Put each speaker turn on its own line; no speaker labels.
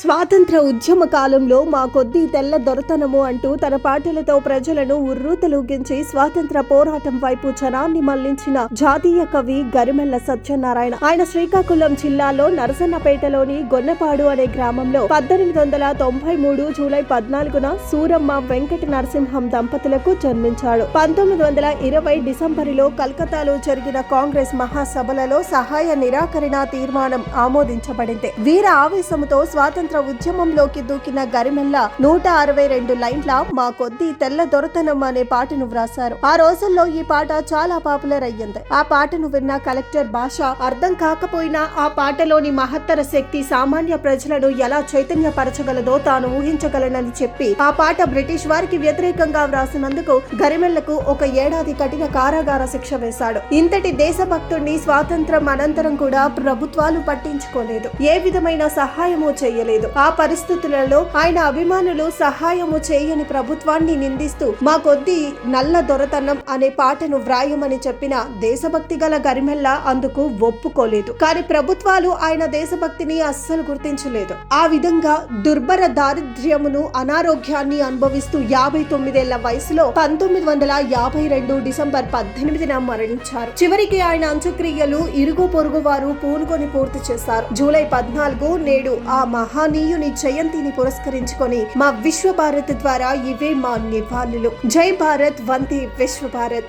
స్వాతంత్ర ఉద్యమ కాలంలో మా కొద్దీ తెల్ల దొరతనము అంటూ తన పాటలతో ప్రజలను ఉర్రూతలూగించి స్వాతంత్ర పోరాటం వైపు జనాన్ని మళ్ళించిన జాతీయ కవి గరిమెల్ల సత్యనారాయణ. ఆయన శ్రీకాకుళం జిల్లాలో నరసన్నపేటలోని గొన్నపాడు అనే గ్రామంలో పద్దెనిమిది వందల తొంభై మూడు జూలై పద్నాలుగున సూరమ్మ వెంకట నరసింహం దంపతులకు జన్మించాడు. పంతొమ్మిది వందల ఇరవై డిసెంబరులో కలకత్తాలో జరిగిన కాంగ్రెస్ మహాసభలలో సహాయ నిరాకరణ తీర్మానం ఆమోదించబడింది. వీర ఆవేశంతో స్వాతంత్ర ఉద్యమంలోకి దూకిన గరిమెల్ల నూట అరవై రెండు లైన్ల మా కొద్ది తెల్ల దొరతనం అనే పాటను వ్రాసారు ఆ రోజుల్లో ఈ పాట చాలా పాపులర్ అయ్యింది. ఆ పాటను విన్న కలెక్టర్ భాష అర్థం కాకపోయినా ఆ పాటలోని మహత్తర శక్తి సామాన్య ప్రజలను ఎలా చైతన్యపరచగలదో తాను ఊహించగలనని చెప్పి ఆ పాట బ్రిటిష్ వారికి వ్యతిరేకంగా వ్రాసినందుకు గరిమెల్లకు ఒక ఏడాది కఠిన కారాగార శిక్ష వేశాడు. ఇంతటి దేశభక్తుడిని స్వాతంత్రం అనంతరం కూడా ప్రభుత్వాలు పట్టించుకోలేదు. ఏ విధమైన సహాయము చేయలేదు. ఆ పరిస్థితులలో ఆయన అభిమానులు సహాయము చేయని ప్రభుత్వాన్ని నిందిస్తూ మా కొద్ది నల్ల దొరతనం అనే పాటను వ్రాయమని చెప్పిన దేశభక్తి గల గరిమెల్లా అందుకు ఒప్పుకోలేదు. కానీ ప్రభుత్వాలు ఆయన దేశభక్తిని అస్సలు గుర్తించలేదు. ఆ విధంగా దుర్భర దారిద్ర్యమును అనారోగ్యాన్ని అనుభవిస్తూ యాభై తొమ్మిదేళ్ళ వయసులో పంతొమ్మిది వందల యాభై రెండు డిసెంబర్ పద్దెనిమిదిన మరణించారు. చివరికి ఆయన అంత్యక్రియలు ఇరుగు పొరుగు వారు పూనుకొని పూర్తి చేశారు. జూలై పద్నాలుగు నేడు ఆ మహానీయుని జయంతిని పురస్కరించుకొని మా విశ్వ భారత్ ద్వారా ఇవే మా నివాళులు. జై భారత్ వందే విశ్వ భారత్